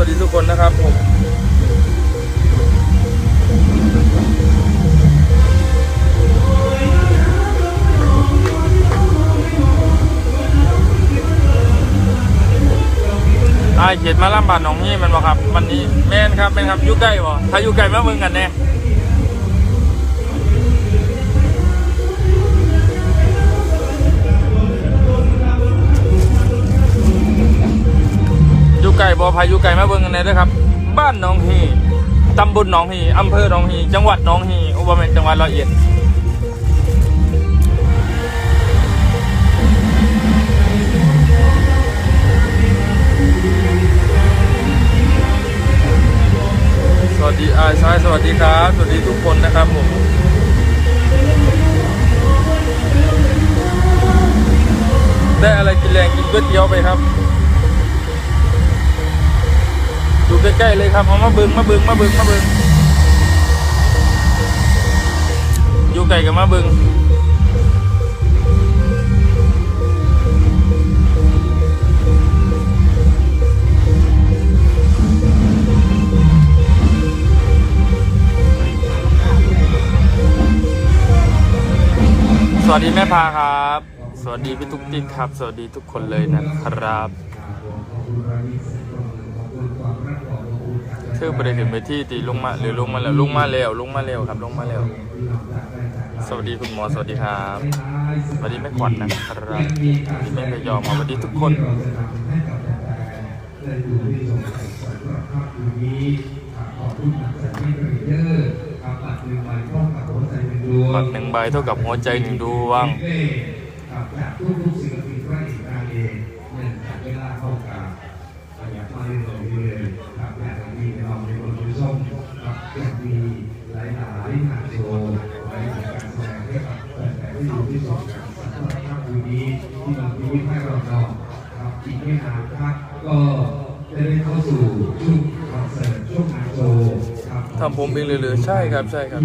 สวัสดีทุกคนนะครับผมไอเขียนมาล่ำบานหนองนี่มันบ่ครับ วันนี้แม่นครับแม่นครับยุ่ใกล้บ่ถ้าอยู่ใกลมามึงกันแน่ ไกลบ่พายู่ไกลมาเบิ่งกันแน่เด้ครับ บ้านหนองฮีตำบลหนองฮีอำเภอหนองฮีจังหวัดหนองฮีอุบลเป็นจังหวัดร้อยเอ็ดสวัสดีอาชายสวัสดีครับ สวัสดีทุกคนนะครับผมได้อะไรกินแรงกินก๋วยเตี๋ยวไปครับ อยู่ใกล้ๆเลยครับเอามาเบึงมาเบึงมาเบึงมาเบึงอยู่ไกลกับมาเบึงสวัสดีแม่พาครับ สวัสดีพี่ตุ๊กติ๊กครับ สวัสดีทุกคนเลยนะครับ ชื่อประเด็นถึงไปที่ตีลงมาหรือลงมาแล้วลงมาแล้วลงมาแล้วครับลงมาแล้วสวัสดีคุณหมอสวัสดีครับสวัสดีแม่ขวัญนะครับสวัสดีแม่พยอมสวัสดีทุกคนบัตรหนึ่งใบเท่ากับหัวใจหนึ่งดวง ทำผมเองเลยเลยใช่ครับใช่ครับ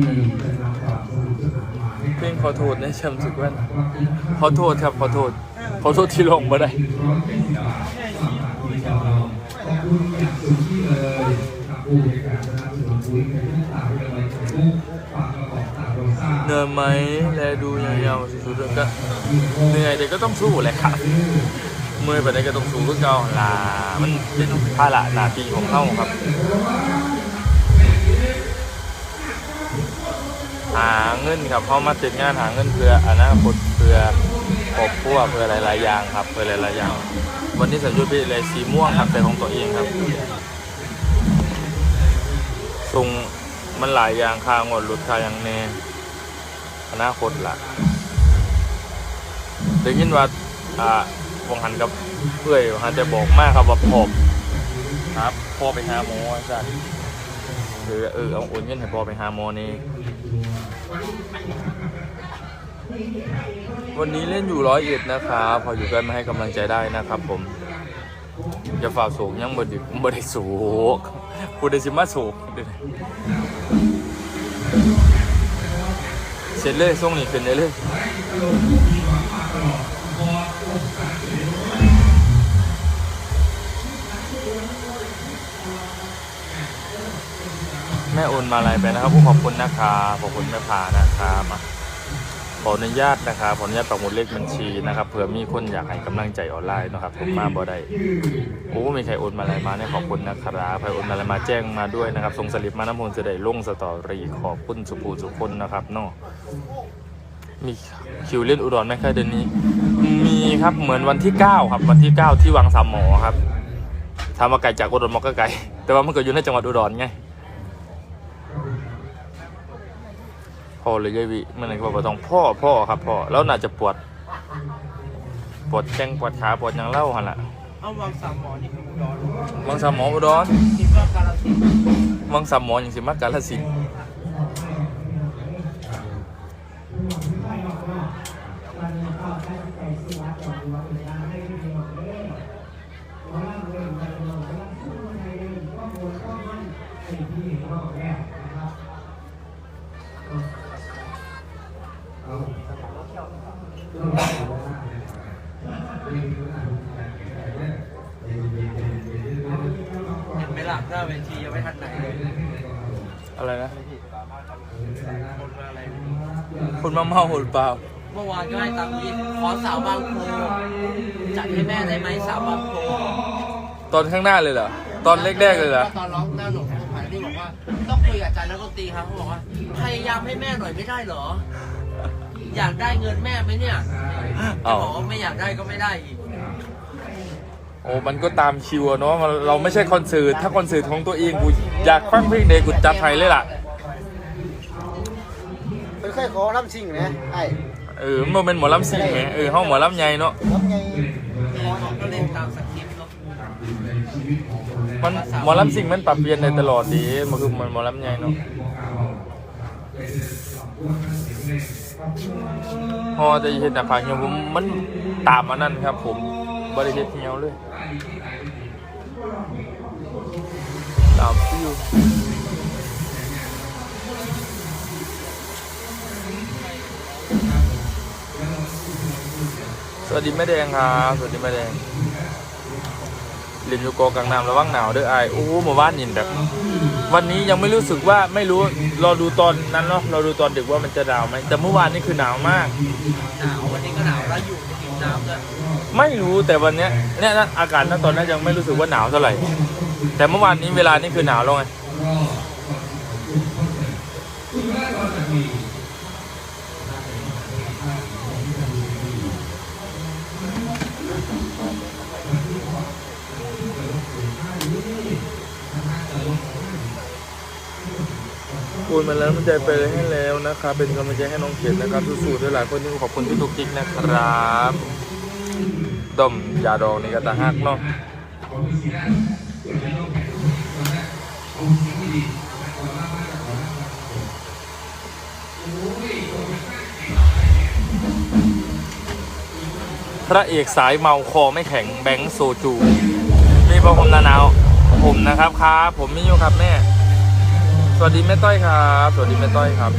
เพลงขอโทษในแชมป์สึกแว่นขอโทษครับขอโทษ ขอโทษที่ลงมาได้เลยกับผู้ในการสนับสนุนปุ๋ยในทุกตาเรือใบไข่มุกฝากกระบอกตาโรซ่าเหนื่อยไหมแลดูยาวๆสุดๆก็เหนื่อยแต่ก็ต้องสู้แหละครับเมื่อยไปไหนก็ต้องสู้ก็เก่าล่ะมันเป็นภาระหน้าที่ของเขาครับ หาเงินครับเขามาติดงานหาเงินเพื่ออนาคตเพื่อครอบครัวเพื่อหลายๆอย่างครับเพื่อหลายๆอย่าง วันนี้ใส่ชุดเป็นอะไรสีม่วงครับแต่ของตัวเองครับทรงมันหลายอย่างค่างวดรถค่าอย่างแน่อนาคตล่ะได้ยินว่าอ่าวงหันกับเพื่อยฮะจะบอกมากครับว่าพอบครับพ่อไปหาหมอจารย์หรือเออเอาโอนเงินให้พ่อไปหาหมอนี่ วันนี้เล่นอยู่ร้อยเอ็ดนะครับพออยู่กันมาให้กำลังใจได้นะครับ ผมจะฝ่าสูงยังบ่ไดิบ่ได้สูงพูดได้สิมาสูงเสร็จเลยส่งนี่ขึ้นได้เลย แม่โอนมาอะไรไปนะครับผู้ขอบคุณนะครับขอบคุณแม่พานะครับขออนุญาตนะครับขออนุญาตปักหมุดเลขบัญชีนะครับเผื่อมีคนอยากให้กำลังใจออนไลน์นะครับผมมาบ่ได้โอ้มีใครโอนมาอะไรมาเนี่ยขอบคุณนะครับใครโอนมาอะไรมาแจ้งมาด้วยนะครับส่งสลิปมาน้ำมูลจะได้ลงสตอรี่ขอบคุณสุภูสุคนนะครับเนาะมีคิวเล่นอุดรไหมครับเดือนนี้ มีครับเหมือนวันที่ 9 ครับ วันที่ 9 ที่วังสามหมอครับทามาไกลจากอุดรมันก็ไกลแต่ว่ามันก็อยู่ในจังหวัดอุดรไง พ่อเลยยายวิมันเลยก็บอกว่าต้องพ่อพ่อครับพ่อแล้วน่าจะปวด ปวดแข้งปวดขาปวดหยังเล่าหันละเอาวางสามหมอนี่คืออุดรวังสามหมออุดรคิดว่าการสินธุ์วังสามหมออย่างสิมากกาลสินธุ์ คุณมาเมาหรือเปล่า เมื่อวานก็ให้ตังค์ยินขอสาวบางโพจัดให้แม่ได้ไหมสาวบางโพตอนข้างหน้าเลยเหรอ ตอนแรกๆเลยเหรอ ตอนร้องหน้าหนุ่มสุพรรณที่บอกว่าต้องคุยกับอาจารย์นักดนตรีครับเขาบอกว่าพยายามให้แม่หน่อยไม่ได้เหรอ อยากได้เงินแม่ไหมเนี่ยเอ้า บอกว่าไม่อยากได้ก็ไม่ได้อีกโอ้ มันก็ตามคิวอะเนาะมันเราไม่ใช่คอนเสิร์ต ถ้าคอนเสิร์ตของตัวเองกูอยากฟังเพลงเดกูจัดไทยเลยล่ะ เคยขอรับสิ่งนะไอ้เออมันเป็นหมอลำซิ่งไงเออห้องหมอลำใหญ่เนาะรับไงก็เล่นตามสคริปต์เนาะมันหมอลำซิ่งมันปรับเปลี่ยนได้ตลอดดีมันคือมันหมอลำใหญ่เนาะพอจะเห็นหน้าผากเหี่ยวผมมันตามมานั่นครับ ผมบริเฮ็ดเหี่ยวเลยตามฟิว วัสดีแม่แดงครับสวัสดีแม่แดงเรียนอยู่กอกลางน้ำระวังหนาวเด้อไอายโอ้โหหมู่บ้านยินแบบวันนี้ยังไม่รู้สึกว่าไม่รู้รอดูตอนนั้นเนาะรอดูตอนดึกว่ามันจะหนาวไหมแต่เมื่อวานนี่คือหนาวมาก หนาววันนี้ก็หนาวแล้วอยู่ในหิมน้ำด้วยไม่รู้แต่วันเนี้ยเนี่ยนะอากาศณตอนนั้นยังไม่รู้สึกว่าหนาวเท่าไหร่ แต่เมื่อวานนี้เวลานี่คือหนาวแล้วไง คูณมาแล้วมันใจไปเลยให้แล้วนะครับ เป็นกำลังใจให้น้องเขียนนะครับสู้ๆด้วยหลายคนนี่ขอบคุณพี่ตุ๊กกิ๊กนะครับดมยาดองนี่ก็ตาหักเนาะพระเอกสายเมาคอไม่แข็งแบงค์โซจู มีประผมนาหนาวผมนะครับครับผมมิยูครับแม่ สวัสดีแม่ต้อยครับ สวัสดีแม่ต้อยครับ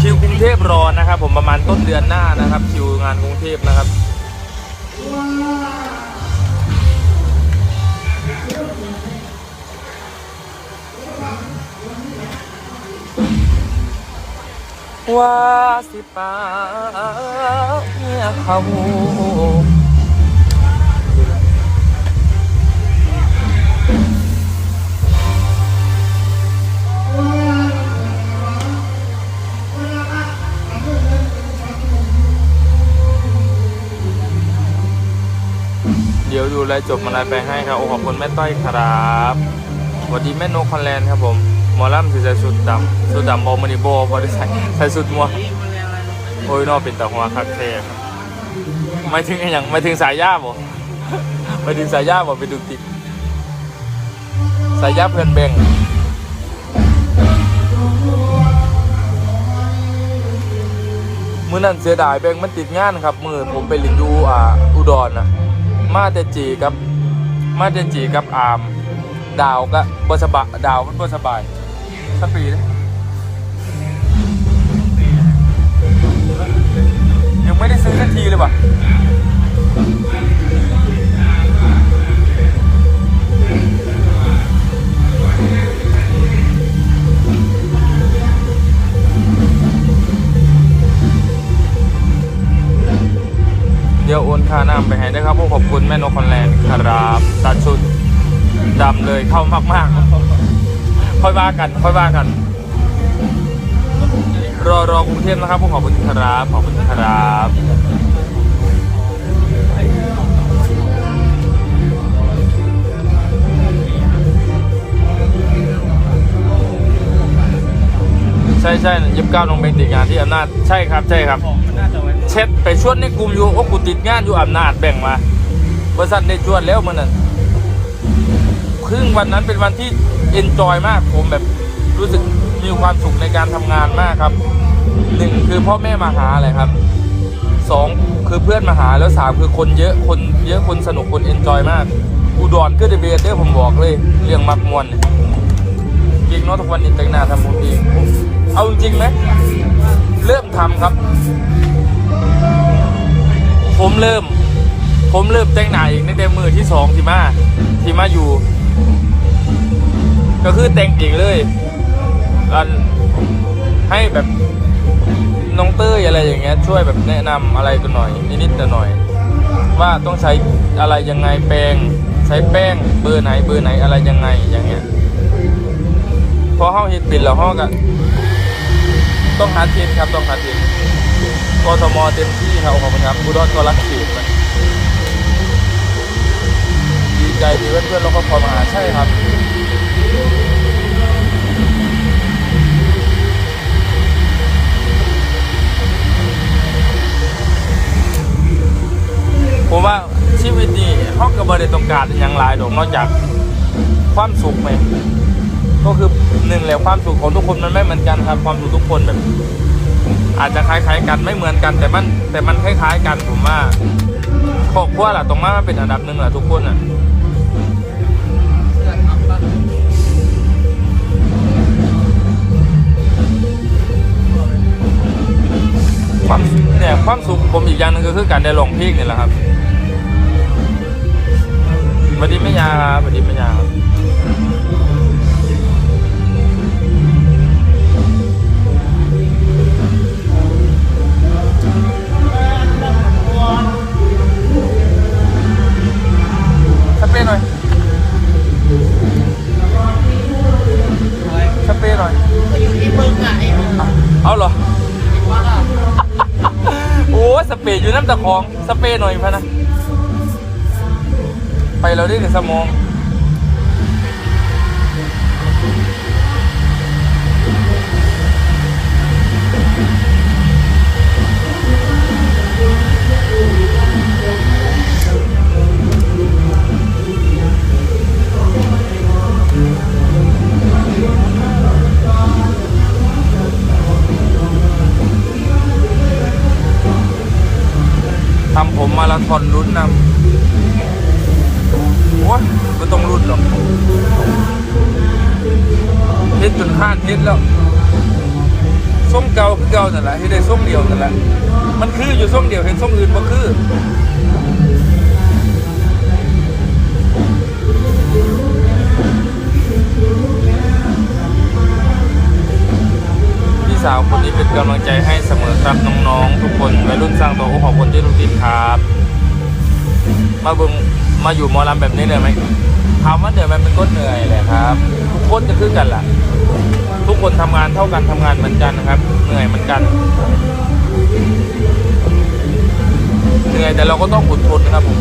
คิวกรุงเทพรอนะครับ ผมประมาณต้นเดือนหน้านะครับ คิวงานกรุงเทพนะครับ ว่าสิปาเนี่ยเขาเดี๋ยวดูแลจบมาลายไปให้ครับโอ้ขอบคุณแม่ต้อยครับสวัสดีแม่นกคอนแลนด์ครับผม หมอลำสีใส่สุดดำ สุดดำบอมานิโบบอได้ใส่ใส่สุดมัวโอ้ยนอเป็นตาหัวคักเทครับไม่ถึงอ้หยังไม่ถึงสายย่าบ่ไม่ถึงสายย่าบ่ไปดูติดสายย่าเพื่อนแบ่งมือนั้นเสียดายแบงมันติดงานครับ มือผมไปลินดูอ่าอุดรนะมาแต่จีกับ มาแต่จีกับอาม ดาวก็บสบายดาวมันบสบายสปีเลย ยังไม่ได้ซื้อสักทีเลยว่ะเดี๋ยวโอนค่าน้ำไปให้ด้ครับพวกขอบคุณแม่นกคอนแลนด์ครับตัดชุดดำเลยเข้ามากๆค่อยว่ากัน ค่อยว่ากัน รอรอกรุงเทพนะครับผมขอบคุณครับขอบคุณครับใช่ใช่ยิบเก้าน้องเบงติดงานที่อำนาจใช่ครับใช่ครับ เช็ดไปชวนในกลุ่มอยู่โอ้กูติดงานอยู่อำนาจแบ่งมาบริษัทได้ชวนแล้วมันนั่นครึ่งวันนั้นเป็นวันที่เอนจอยมากผมแบบรู้สึกมีความสุขในการทำงานมากครับ หนึ่งคือพ่อแม่มาหาอะไรครับสองคือเพื่อนมาหาแล้วสามคือคนเยอะคนเยอะคนสนุกคนเอนจอยมากอุดรก็เดเบตเด้อผมบอกเลย เรื่องมักมวนจริงเนาะทุกวันนี้แต่งหน้าทำผมเองเอาจริงไหมเริ่มทำครับ ผมเริ่ม ผมเริ่มแต่งหน้าเองตั้งแต่มือที่สองที่มาที่มาอยู่ ก็คือแต่งเองเลยอันให้แบบ น้องเต้ยอะไรอย่างเงี้ยช่วยแบบแนะนำอะไรกันหน่อยนิดๆหน่อยๆว่าต้องใช้อะไรยังไงแปรงใช้แป้งเบอร์ไหนเบอร์ไหนอะไรยังไงอย่างเงี้ยพอห้องเฮ็ดปิดแล้วห้องก็ต้องหาเทนครับต้องหาเทนกทมเต็มที่ครับขอบคุณครับอุดรก็รักเขตมันดีใจดีเพื่อนๆแล้วก็พอมาหาใช่ครับ ผมว่าชีวิตนี้ เขาก็บ่ได้ต้องการอย่างหลายดอกนอกจากความสุขไหมก็คือหนึ่งแหละความสุขของทุกคนมันไม่เหมือนกันครับ ความสุขทุกคนแบบ อาจจะคล้ายๆกันไม่เหมือนกัน แต่มันแต่มันคล้าย ๆ กันผมว่าครอบครัวแหละตรงมามันเป็นอันดับหนึ่งแหละทุกคนอะความเนี่ยความสุขผมอีกอย่างหนึงก็คือการได้ลองเพลงนี่แหละครับ วัสดีแม่ยาครับสวัสดีแม่ยาครับสเปรย์หน่อยสเปรย์หน่อยก็อยู่ที่มึงอะไอ้มึงอะเอาเหรอ ว่าอะโอ้สเปรย์อยู่น้ำตะของ สเปรย์หน่อยพะนะ ไปเราได้กับสมองทำผมมาราธอนรุ่นนำ โอ้ยไม่ต้องรุ่นหรอกเฮ็ดจนข้านเฮ็ดแล้วส้มเก่าคือเก่านั่นแหละเฮ็ดได้ส้มเดียวนั่นแหละมันคืออยู่ส้มเดียวเห็นส้มอื่นบ่คือพี่สาวคนนี้เป็นกำลังใจให้เสมอครับน้องๆ ทุกคนวัยรุ่นสร้างตัวขอบคุณที่ทุกทีครับ มาเบึง มาอยู่หมอลำแบบนี้เหนื่อยไหมถามว่าเหนื่อยไหมมันก็เหนื่อยแหละครับทุกคนจะคือกันล่ะ ทุกคนทำงานเท่ากันทำงานเหมือนกันนะครับ เหนื่อยเหมือนกันเหนื่อยแต่เราก็ต้องอดทนนะครับผม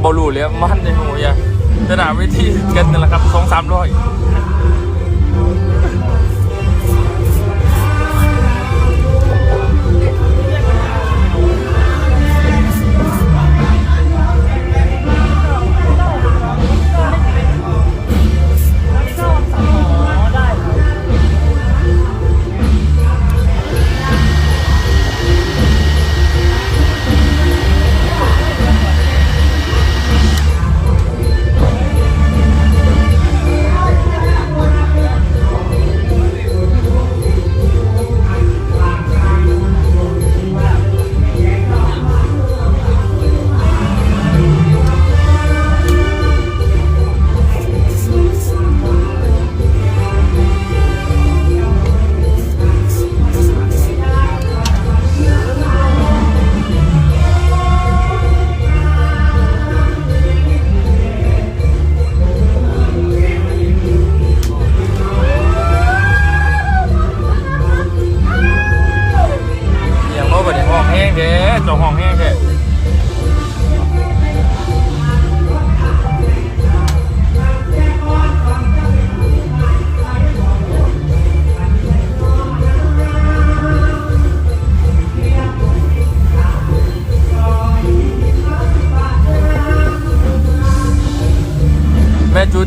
กับบอลูเลยมันในหัวอย่าสนามเวทีกันนั่นแหละครับสองสามร้อย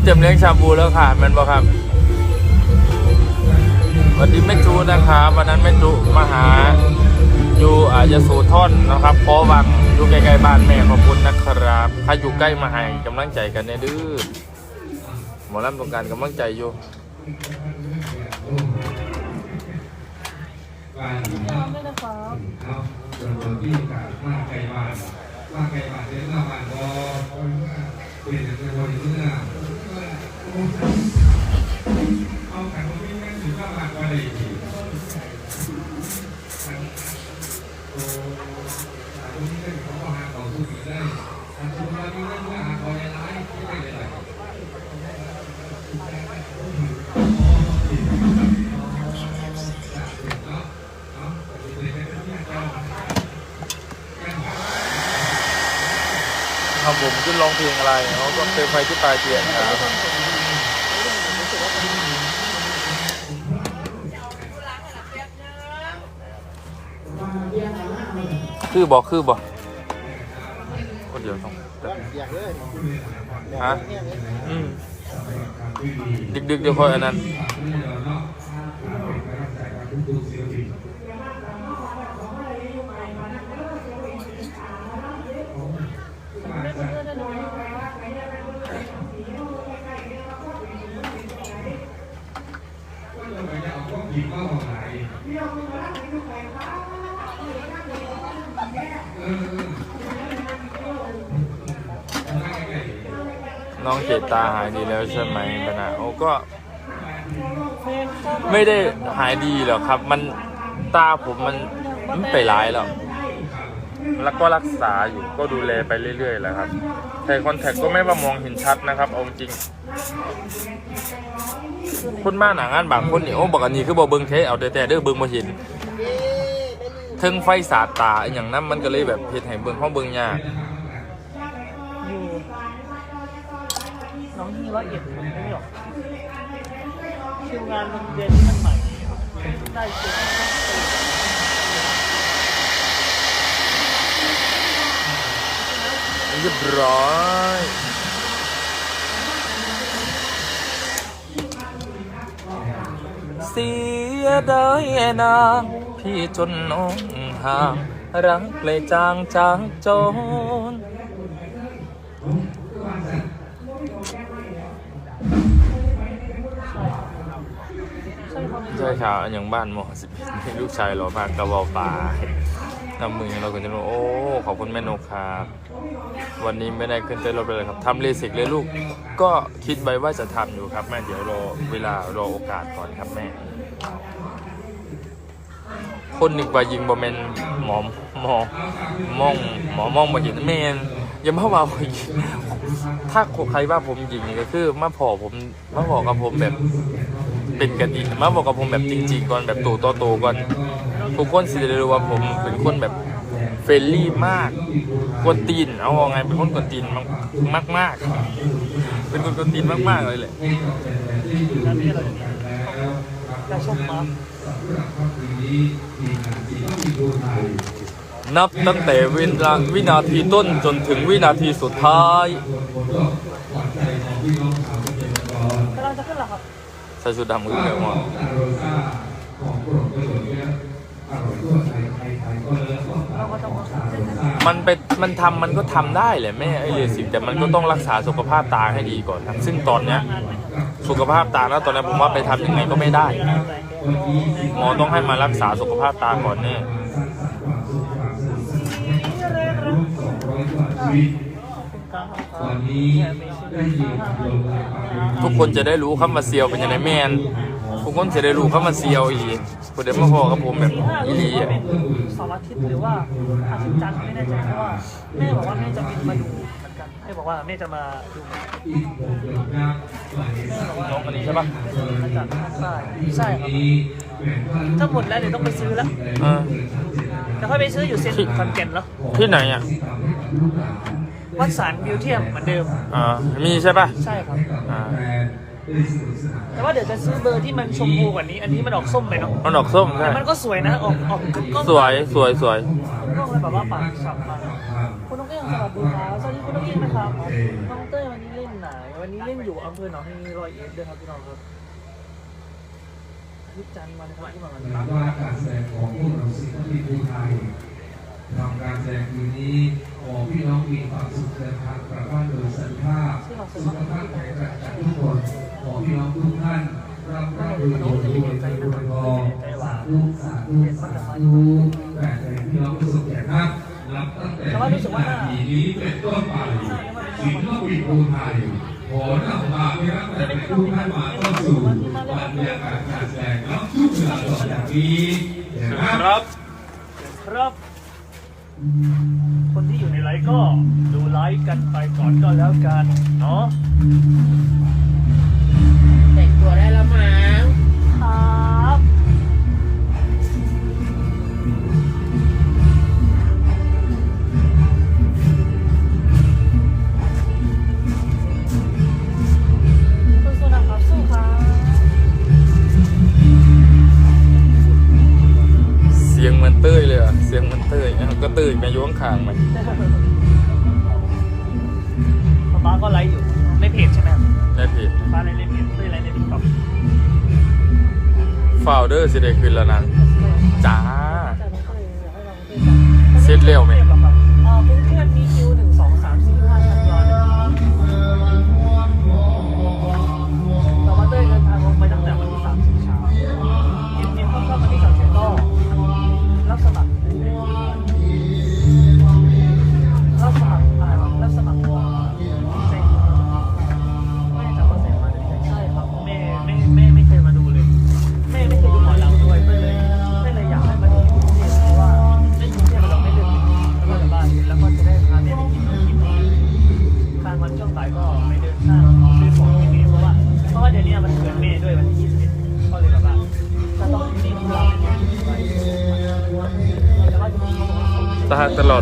เตรียมเลี้ยงชาบูแล้วค่ะแมันบ่ครับวัสดีแม่จูนะครับวันนั้นแม่จูมาหาอยู่อาจจะสูท่อนนะครับพราะวังอยู่ใกล้ๆบ้านแม่ขอบคุณนะครับถ้าอยู่ใกล้มาให้กำลังใจกันเนี่ยดื้อหมอลำต้องการกำลังใจอยู่บ้านเอาเราที่กับมาไกลบ้านมาไกลบ้านเดินหน้าบ้านก็เป็นในวันนี้นะเอาแต่ผมไม่แม่ถึงบ้าก็ได้ดีโอ้ตรงนี้ก็เขาก็หาต่อสู้ได้ทำสู้มาดีได้ก็หาต่อยัง ครับผมขึ้นร้องเพลงอะไรเขาก็เติมไฟที่ปลายเทียนครับ คือบอกคือบอกคนเดียวต้องอยากเลยฮะอืมดึกๆเดี๋ยวคอยอันนั้น น้องเจตาหายดีแล้วใช่ไหมปะนะโอ้ก็ ไม่ได้หายดีหรอกครับ มันตาผมมันมันไปร้ายแล้วแล้วก็รักษาอยู่ก็ดูแลไปเรื่อยๆแหละครับใส่คอนแทคก็ไม่ว่ามองเห็นชัดนะครับเอาจริงคนมาหนางานบางคนนี่โอ้บอกอันนี้คือบอกเบิงเทเอาแต่แต่เด้อเบิงมาเห็นเทิงไฟสาดตาอย่างนั้นมันก็เลยแบบเฮ็ดให้เบิงห้องเบิงยาก อยู่ น้องที่ร้อยดมันไม่หรอกคิวงานมันเดือนมันใหม่ได้คิวเรียบร้อยเสียดายนางพี่จนน้องห่างรักเลยจางจางจน ใช่เขาใช่ครับอย่างบ้านหมอสิบลูกชายหล่อมากกระบอกป่าน้ำมือเราก็จะรู้โอ้ ขอบคุณแม่นกครับวันนี้ไม่ได้ขึ้นเต้นรถไปเลยครับทำเลสิกเลยลูก ก็คิดไว้ว่าจะทำอยู่ครับแม่เดี๋ยวรอเวลารอโอกาสก่อนครับแม่ คนหนึ่งว่ายิงบอมเมนหมอหมอมองหมอมองมาเห็นแมนอย่ามาว่าผมยิงถ้าใครว่าผมยิงก็คือมาพอผมมาพอกับผมแบบ เป็นกันอีกมาบอกกับผมแบบจริง ๆ ก่อนแบบตัวต่อตัวก่อนทุกคนสิได้รู้ว่าผมเป็นคนแบบเฟรนลี่มากกวนตีนเอาว่าไงเป็นคนกวนตีนมากมากๆเป็นคนกวนตีนมากๆเลยแหละแล้วนี่อะไรจะชมมานับตั้งแต่วินาวินาทีต้นจนถึงวินาทีสุดท้าย กำลังจะขึ้นแล้วครับ ใส่ชุดดำคือเดียวหมดเราก็จะมามันไปมันทำมันก็ทำได้แหละแม่ไอเลสิกแต่มันก็ต้องรักษาสุขภาพตาให้ดีก่อนครับซึ่งตอนเนี้ยสุขภาพตาแล้วตอนนี้ผมว่าไปทำยังไงก็ไม่ได้หมอต้องให้มารักษาสุขภาพตาก่อนแน่วันนี้ ได้ยินคำลงลายปากทุกคนจะได้รู้คำว่าเซียวเป็นยังไงแมนทุกคนจะได้รู้คำว่าเซียวอีกประเดี๋ยวมาพอกับผมแบบอีหลีอะเสาร์อาทิตย์หรือว่าอาทิตย์จันทร์ไม่แน่ใจเพราะว่าแม่บอกว่าแม่จะบินมาดูเหมือนกันแม่บอกว่าแม่จะมาดูแม่บอกว่าน้องคนนี้ใช่ปะมาจากภาคใต้ใช่ครับถ้าหมดแล้วเดี๋ยวต้องไปซื้อแล้วเออแล้วค่อยไปซื้ออยู่เซ็นคอนแก่นแล้วที่ไหนอะ วัดสารบิวเทียมเหมือนเดิม อ่ามีใช่ปะใช่ครับ อ่าแต่ว่าเดี๋ยวจะซื้อเบอร์ที่มันชมพูกว่านี้ อันนี้มันออกส้มไปเนาะมันออกส้มใช่แต่มันก็สวยนะ ออกออกกึกก้องสวยสวยสวยกล้องเลยแบบว่าปากฉับมากคุณน้องเอี้ยงสวัสดีครับสวัสดีคุณน้องเอี้ยงนะครับน้องเต้ยวันนี้เล่นไหน วันนี้เล่นอยู่อำเภอหนองฮีร้อยเอ็ดด้วยครับพี่น้องครับอาทิตย์จันทร์มาเลยครับที่มาวันนี้ว่าการแสดงของพวกเราศิลปินภูไทยทำการแสดงคืนนี้ ขอพี่น้องมีความสุขเดินทางกลับบ้านโดยสันติภาพสุขภาพแข็งแรงทุกคนขอพี่น้องทุกท่านรับรับรู้รู้รู้ใจรวยทองสาธุสาธุสาธุแต่แต่พี่น้องประสบแก่ท่านรับตั้งแต่วินาทีนี้เป็นต้นไปศิลปินภูไทยขอนำมาไม่รับแต่ทุกท่านมาต้อนสู่บรรยากาศการแสดงรับทุกเวลาต่อจากนี้นะครับครับ คนที่อยู่ในไลฟ์ก็ดูไลฟ์กันไปก่อนก็แล้วกันเนาะ เดอร์สิได้ขึ้นแล้วนะ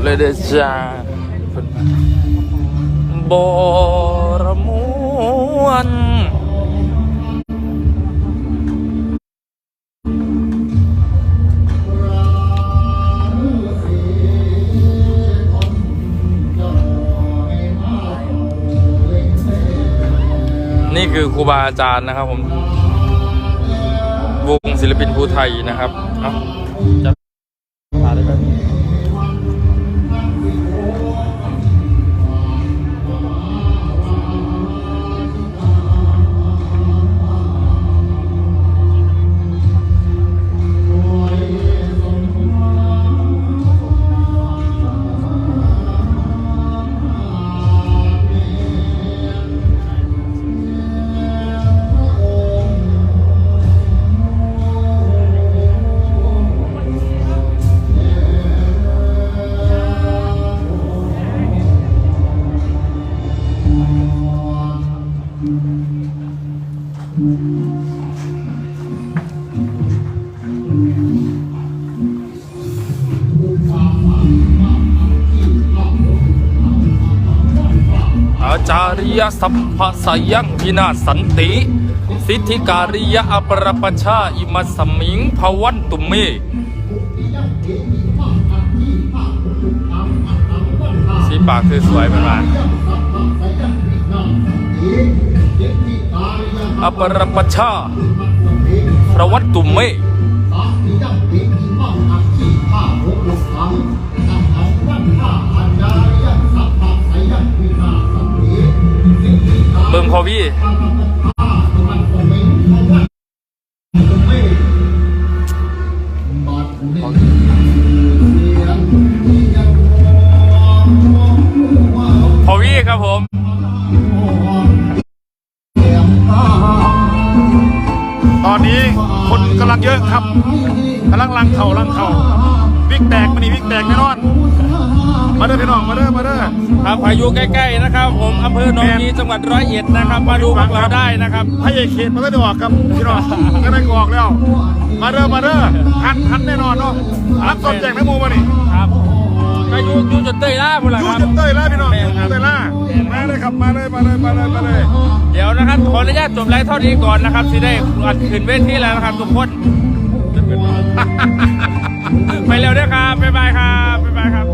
เลยเด้อจ้าบรมวนนี่คือครูบาอาจารย์นะครับผม วงศิลปินภูไทยนะครับ เอ้า อาจาริยสัพพสยังพินาสันติ สิทธิการิยอปรปชาอิมัสมิงภวันตุเมสีปากคือสวยมาก อปรปชาพระวัตตุเมเบิ่งพอพี่ คนกำลังเยอะครับกำลังลังเข่าลังเข่าวิกแตกมันนี่วิกแตกแน่นอน มาเด้อพี่น้องมาเด้อมาเด้อครับพายุใกล้ๆนะครับ ผมอำเภอหนองนีจังหวัดร้อยเอ็ดนะครับ มาดูพวกเราได้นะครับพระเอกเขตมาได้ออกครับพี่น้องก็ได้ออกแล้ว มาเด้อมาเด้อทันทันแน่นอนเนาะรับสมแจกน้ำมูมานี่ครับ อายุอยู่จนเตยล่าพูดนละยครับยูจุดเตยล่าพี่น้องยูจุดเตยล่ามาเลยครับมาเลยมาเลยมาเลยมาเลยเดี๋ยวนะครับขออนุญาตจบไลฟ์เท่านี้ก่อนนะครับสิได้อัดขึ้นเวทีแล้วนะครับทุกคน ไปเร็วด้วยครับบ๊ายบายครับบ๊ายบายครับ